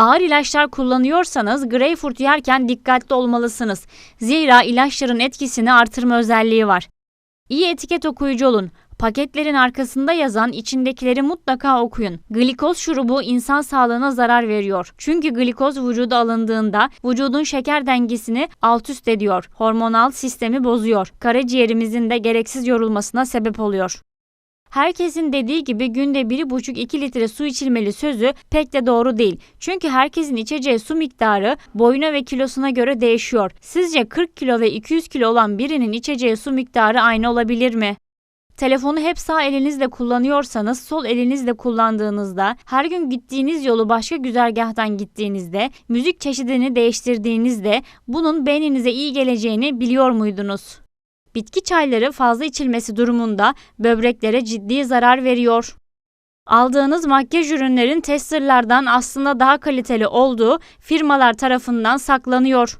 Ağır ilaçlar kullanıyorsanız greyfurt yerken dikkatli olmalısınız. Zira ilaçların etkisini artırma özelliği var. İyi etiket okuyucu olun. Paketlerin arkasında yazan içindekileri mutlaka okuyun. Glikoz şurubu insan sağlığına zarar veriyor. Çünkü glikoz vücuda alındığında vücudun şeker dengesini alt üst ediyor. Hormonal sistemi bozuyor. Karaciğerimizin de gereksiz yorulmasına sebep oluyor. Herkesin dediği gibi günde 1,5-2 litre su içilmeli sözü pek de doğru değil. Çünkü herkesin içeceği su miktarı boyuna ve kilosuna göre değişiyor. Sizce 40 kilo ve 200 kilo olan birinin içeceği su miktarı aynı olabilir mi? Telefonu hep sağ elinizle kullanıyorsanız sol elinizle kullandığınızda, her gün gittiğiniz yolu başka güzergahtan gittiğinizde, müzik çeşidini değiştirdiğinizde bunun beyninize iyi geleceğini biliyor muydunuz? Bitki çayları fazla içilmesi durumunda böbreklere ciddi zarar veriyor. Aldığınız makyaj ürünlerin testerlardan aslında daha kaliteli olduğu firmalar tarafından saklanıyor.